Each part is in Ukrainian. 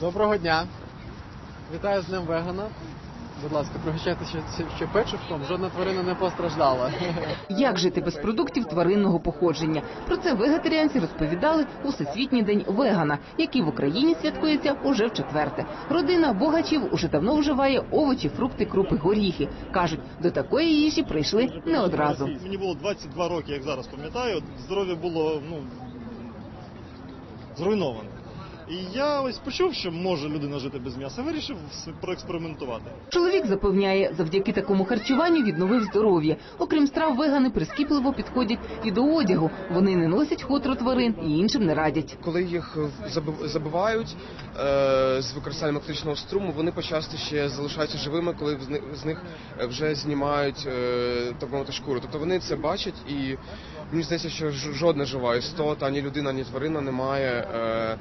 Доброго дня. Вітаю з Днем Вегана. Будь ласка, пригощайте ще, ще- ще печивком, жодна тварина не постраждала. Як жити без продуктів тваринного походження? Про це вегетаріанці розповідали у Всесвітній день вегана, який в Україні святкується уже в четверте. Родина богачів уже давно вживає овочі, фрукти, крупи, горіхи. кажуть, до такої їжі прийшли не одразу. Мені було 22 роки, як зараз пам'ятаю. Здоров'я було ну зруйноване. І я ось почув, що може людина жити без м'яса. Вирішив проекспериментувати. Чоловік запевняє, завдяки такому харчуванню відновив здоров'я. Окрім страв, вегани прискіпливо підходять і до одягу. Вони не носять хутро тварин і іншим не радять. Коли їх заби- забивають е, з використанням електричного струму, вони почасти ще залишаються живими, коли з них, з них вже знімають е, так мовити шкуру. Тобто вони це бачать, і мені здається, що ж- жодна жива істота, ані людина, ані тварина не має е, е,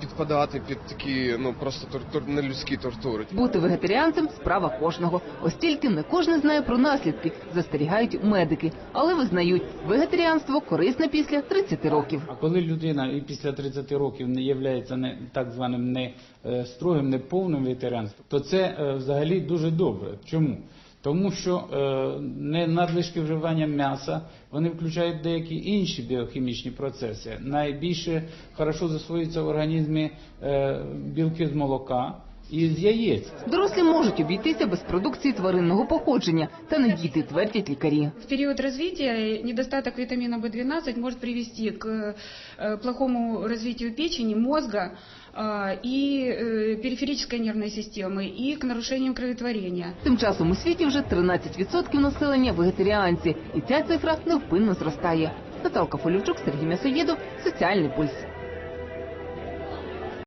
підпадати під такі ну просто тортур, нелюдські тортури. Бути вегетаріанцем справа кожного. Ось тільки не кожен знає про наслідки, застерігають медики, але визнають, вегетаріанство корисне після 30 років. А коли людина і після 30 років не є не так званим не е, строгим, не повним ветеранством, то це е, взагалі дуже добре. Чому? Тому що е, не надлишки вживання м'яса вони включають деякі інші біохімічні процеси. Найбільше хорошо засвоюються в організмі е, білки з молока і з яєць. Дорослі можуть обійтися без продукції тваринного походження, та не діти, твердять лікарі. В период развития недостаток витамина В12 может привести к э, плохому развитию печени, мозга э, и э, периферической нервной системы, и к нарушениям кроветворения. Тим часом у світі вже 13% населення вегетаріанці, і ця цифра невпинно зростає. Наталка Фолівчук, Сергій М'ясоєдов, Соціальний пульс.